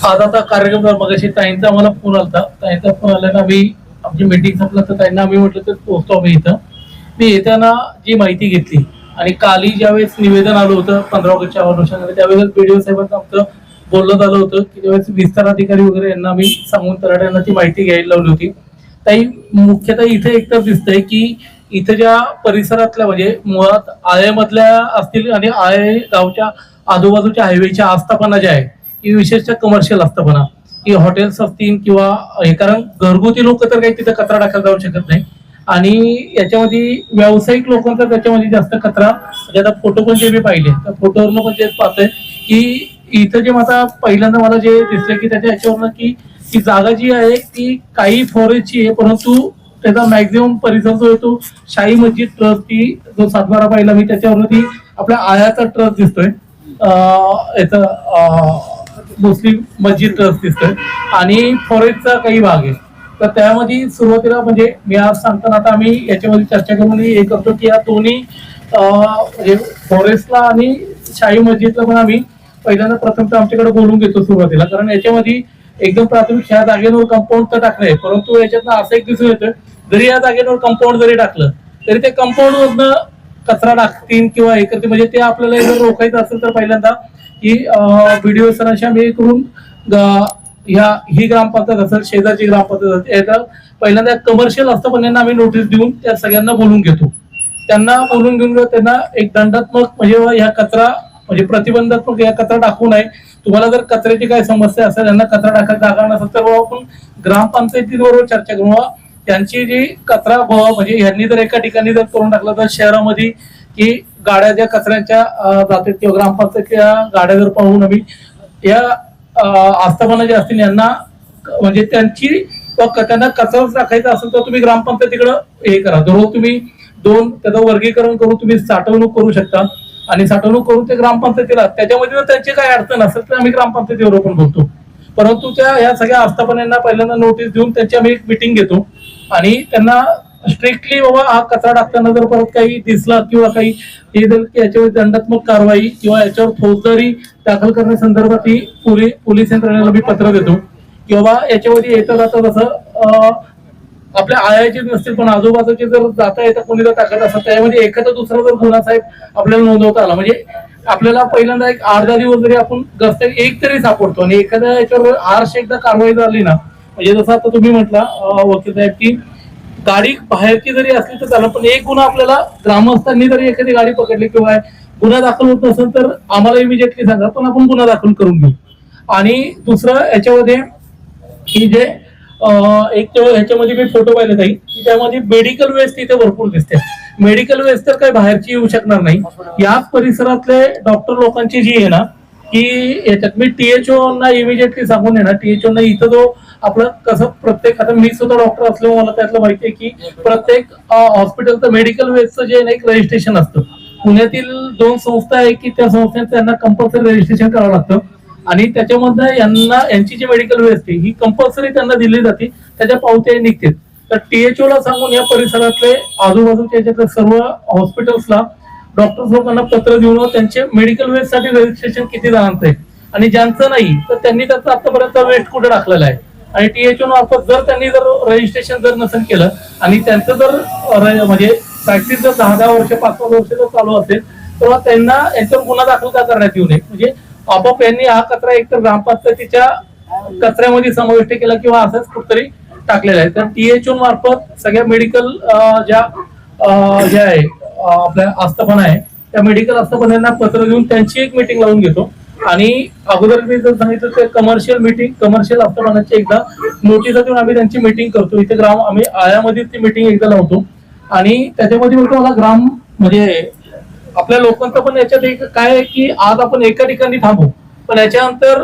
आज आता कार्यक्रम मगाशी ताईंचा आम्हाला फोन आलता. ताईंचा फोन आल्यानं आम्ही आमची मीटिंग संपलं तर त्यांना आम्ही म्हटलं तर पोहोचतो आम्ही इथं. मी येताना जी माहिती घेतली आणि काली ज्यावेळेस निवेदन आलं होतं पंधरा ऑगस्टच्या अनुषंगाने त्यावेळेस बीडीओ साहेबांचं आमचं बोलणं झालं होतं की त्यावेळेस विस्तार अधिकारी वगैरे यांना आम्ही सांगून तराट्यांना ती माहिती घ्यायला लावली होती. ताई मुख्यतः इथे एक तर दिसतंय की इथं ज्या परिसरातल्या म्हणजे मुळात आळेमधल्या असतील आणि आळे गावच्या आजूबाजूच्या हायवेच्या आस्थापना ज्या आहे की विशेषतः कमर्शियल म्हणा. की हॉटेल्स असतील किंवा हे कारण घरगुती लोक तर काही तिथं कचरा टाकायला जाऊ शकत नाही. आणि याच्यामध्ये व्यावसायिक लोकांचा त्याच्यामध्ये जास्त कचरा म्हणजे आता फोटो पण जे मी पाहिले तर फोटोवरनं पण तेच पाहतोय की इथं जे माझा पहिल्यांदा मला जे दिसलं की त्याच्या याच्यावरनं की ती जागा जी आहे ती काही फॉरेस्टची आहे परंतु त्याचा मॅक्झिमम परिसर जो आहे तो शाही मस्जिद ट्रस्ट ती जो सातबारा पाहिला मी त्याच्यावरनं ती आपल्या आयाचा ट्रस्ट दिसतोय. याचं याचा मुस्लिम मस्जिद ट्रस्ट दिसतोय आणि फॉरेस्टचा काही भाग आहे. तर त्यामध्ये सुरुवातीला म्हणजे मी आज सांगताना आता आम्ही याच्यामध्ये चर्चा करून हे करतो की या दोन्ही फॉरेस्टला आणि शाही मस्जिदला पण आम्ही पहिल्यांदा प्रथम आमच्याकडे बोलून घेतो सुरुवातीला. कारण याच्यामध्ये एकदम प्राथमिक ह्या जागेवर कंपाऊंड तर टाकलं आहे परंतु याच्यातनं असं एक दिसून येतं जरी या जागेवर कंपाऊंड जरी टाकलं तरी ते कंपाऊंड कचरा टाकतील किंवा हे करतील. म्हणजे ते आपल्याला जर रोखायचं असेल तर पहिल्यांदा की व्हिडिओ सरांशी आम्ही करून ह्या ही ग्रामपंचायत असेल शेजारची ग्रामपंचायत असेल याचा पहिल्यांदा कमर्शियल असतं पण आम्ही नोटीस देऊन त्या सगळ्यांना बोलून घेतो. त्यांना बोलून घेऊन त्यांना एक दंडात्मक म्हणजे ह्या कचरा म्हणजे प्रतिबंधात्मक या कचरा टाकू नये. तुम्हाला जर कचऱ्याची काय समस्या असेल यांना कचरा टाकायला जागा नसेल तर आपण आपण ग्रामपंचायतीबरोबर चर्चा करू. त्यांची जी कचरा म्हणजे यांनी जर एका ठिकाणी जर करून टाकलं तर शहरामध्ये की गाड्या ज्या कचऱ्यांच्या जातात किंवा ग्रामपंचायतीच्या गाड्या जर पाहून आम्ही या आस्थापना ज्या असतील यांना म्हणजे त्यांची त्यांना कचरा टाकायचा असेल तर तुम्ही ग्रामपंचायतीकडे हे करा. दररोज तुम्ही दोन त्याचं वर्गीकरण करून तुम्ही साठवणूक करू शकता. आणि साठवणूक करून ते ग्रामपंचायतीला त्याच्यामध्ये जर त्यांची काही अडचण असेल तर आम्ही ग्रामपंचायतीवर पण बोलतो. परंतु त्या या सगळ्या आस्थापनांना पहिल्यांदा नोटीस देऊन त्यांची आम्ही एक मिटिंग घेतो. आणि त्यांना स्ट्रिक्टली बाबा हा कचरा टाकताना जर परत काही दिसला किंवा काही हे जर याच्यावर दंडात्मक कारवाई किंवा याच्यावर फौजदारी दाखल करण्यासंदर्भात ही पोलीस पोलीस यंत्रणेला मी पत्र देतो. की बाबा याच्यामध्ये येतं जातं जसं आपल्या आयाचे नसतील पण आजूबाजूचे जर जाता येता कोणी जर टाकत असतात त्यामध्ये एखादा दुसरा जर गुन्हा साहेब आपल्याला नोंदवता आला. म्हणजे आपल्याला पहिल्यांदा एक अर्धा दिवस जरी आपण गस्त एक तरी सापडतो आणि एखाद्या याच्यावर आरश एकदा कारवाई झाली ना म्हणजे जसं आता तुम्ही म्हटला वकील साहेब की गाडी बाहेरची जरी असली तर त्याला पण एक गुन्हा आपल्याला ग्रामस्थांनी जरी एखादी गाडी पकडली किंवा गुन्हा दाखल होत नसेल तर आम्हाला इमिजिएटली सांगा पण आपण गुन्हा दाखल करून घेऊ. आणि दुसरं याच्यामध्ये की जे एक ह्याच्यामध्ये मी फोटो पाहिले ताई की त्यामध्ये मेडिकल वेस्ट इथे भरपूर दिसते. मेडिकल वेस्ट तर काही बाहेरची येऊ शकणार नाही. याच परिसरातले डॉक्टर लोकांची जी आहे ना की याच्यात मी टीएचओ ना इमिजिएटली सांगून येणार टीएचओ ना इथं जो आपलं कसं प्रत्येक आता मी सुद्धा डॉक्टर असल्यामुळे मला त्यातलं माहिती आहे की प्रत्येक हॉस्पिटलचं मेडिकल वेस्टचं जे ना एक रजिस्ट्रेशन असतं. पुण्यातील दोन संस्था आहे की त्या संस्थेत त्यांना कंपल्सरी रजिस्ट्रेशन करावं लागतं. आणि त्याच्यामध्ये यांना यांची जी मेडिकल वेस्ट आहे ही कंपल्सरी त्यांना दिली जाते त्याच्या पावत्या निघतील तर टीएचओ ला सांगून या परिसरातले आजूबाजूच्या याच्यातल्या सर्व हॉस्पिटल्सला डॉक्टर्स लोकांना पत्र देऊन त्यांचे मेडिकल वेस्टसाठी रजिस्ट्रेशन किती जणांचं आहे. आणि ज्यांचं नाही तर त्यांनी त्याचा आतापर्यंत वेस्ट कुठे टाकलेला आहे? आणि टीएचओ मार्फत जर त्यांनी जर रजिस्ट्रेशन जर नसेल केलं आणि त्यांचं जर म्हणजे प्रॅक्टिस जर दहा दहा वर्ष पाच पाच वर्ष जर चालू असेल तर त्यांना यांच्यावर गुन्हा दाखल का करण्यात येऊ नये? म्हणजे आपोआप यांनी हा कचरा एकतर ग्रामपंचायतीच्या कचऱ्यामध्ये समाविष्ट केला किंवा असंच कुठतरी टाकलेला आहे. तर टीएचओ मार्फत सगळ्या मेडिकल ज्या ज्या आहे आपल्या आस्थापना आहे त्या मेडिकल आस्थापनांना पत्र देऊन त्यांची एक मीटिंग लावून घेतो. आणि अगोदर मी जर सांगितलं ते कमर्शियल मिटिंग कमर्शियल आस्थापनाची एकदा नोटीस देऊन आम्ही त्यांची मिटिंग करतो. इथे ग्राम आम्ही आयामध्ये ती मिटिंग एकदा लावतो. आणि त्याच्यामध्ये म्हणतो मला ग्राम म्हणजे आपल्या लोकांचं पण याच्यात एक काय आहे की आज आपण एका ठिकाणी थांबू. पण याच्यानंतर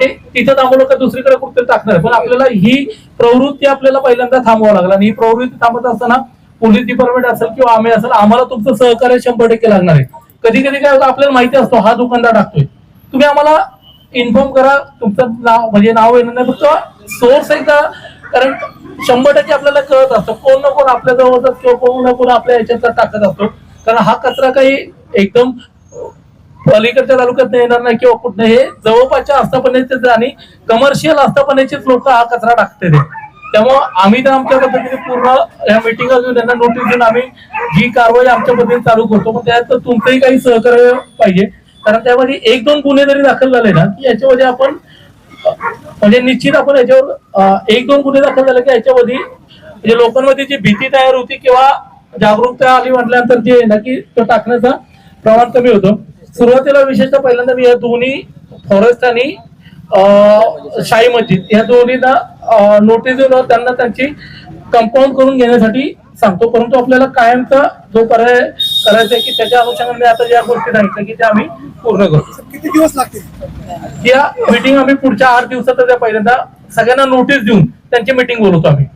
ते तिथं थांबवलं का दुसरीकडे कुठेतरी टाकणार पण आपल्याला ही प्रवृत्ती आपल्याला पहिल्यांदा थांबवावं लागला. आणि ही प्रवृत्ती थांबत असताना पोलीस डिपार्टमेंट असेल किंवा आम्ही असेल आम्हाला तुमचं सहकार्य शंभर टक्के लागणार आहे. कधी कधी काय होतं आपल्याला माहिती असतो हा दुकानदार टाकतोय. तुम्ही आम्हाला इन्फॉर्म करा. तुमचं नाव म्हणजे नाव येणार नाही फक्त सोर्स एकदा कारण शंभर टक्के आपल्याला कळत असतो. कोण ना कोण आपल्या जवळच किंवा कोण ना कोण आपल्या याच्यात टाकत असतो. कारण हा कचरा काही एकदम पलीकडच्या तालुक्यात येणार नाही किंवा कुठं हे जवळपासच्या आस्थापनेचे आणि कमर्शियल आस्थापनेचेच लोक हा कचरा टाकते ते. त्यामुळं आम्ही तर आमच्या पद्धतीने पूर्ण या मिटिंग घेऊन त्यांना नोटीस देऊन आम्ही जी कारवाई आमच्या पद्धतीने चालू करतो. पण त्यात तुमचंही काही सहकार्य पाहिजे. कारण त्यामध्ये एक दोन गुन्हे जरी दाखल झाले ना की याच्यामध्ये आपण म्हणजे निश्चित आपण याच्यावर एक दोन गुन्हे दाखल झाले की याच्यामध्ये म्हणजे लोकांमध्ये जी भीती तयार होती किंवा जागरूकता आली म्हटल्यानंतर जे आहे ना की तो टाकण्याचा प्रमाण कमी होतो. सुरुवातीला विशेषतः पहिल्यांदा मी या दोन्ही फॉरेस्ट आणि शाही मस्जिद या दोन्हीला नोटीस देऊन त्यांना त्यांची कंपाऊंड करून घेण्यासाठी सांगतो. परंतु आपल्याला कायमचा जो पर्याय करायचा की त्याच्या अनुषंगाने आता ज्या गोष्टी सांगितल्या की त्या आम्ही पूर्ण करतो किती दिवस लागतील? या मीटिंग आम्ही पुढच्या आठ दिवसात त्या पहिल्यांदा सगळ्यांना नोटीस देऊन त्यांची मीटिंग बोलवतो आम्ही.